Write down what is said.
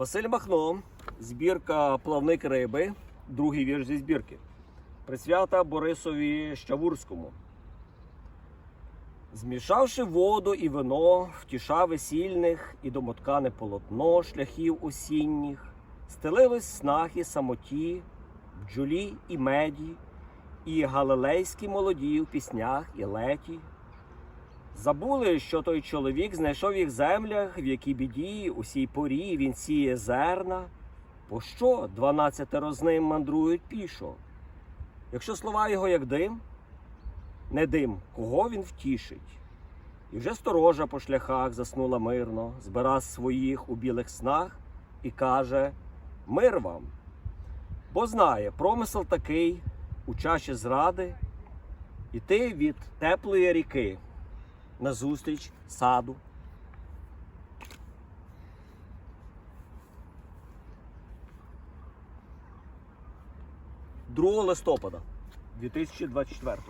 Василь Махно, збірка Плавник риби, другий вірш зі збірки. Присвята Борисові Щавурському. Змішавши воду і вино, втіша весільних і домоткане полотно шляхів осінніх, стелились снахи самоті, бджолі і меді, і галилейські молоді в піснях і леті. Забули, що той чоловік знайшов їх землях, в якій біді, усій порі він сіє зерна. Пощо дванадцятеро з ним мандрують пішо? Якщо слова його як дим, не дим, кого він втішить? І вже сторожа по шляхах заснула мирно, збира своїх у білих снах і каже: Мир вам. Бо знає, промисел такий у чаші зради, іти від теплої ріки назустріч саду. 2 листопада 2024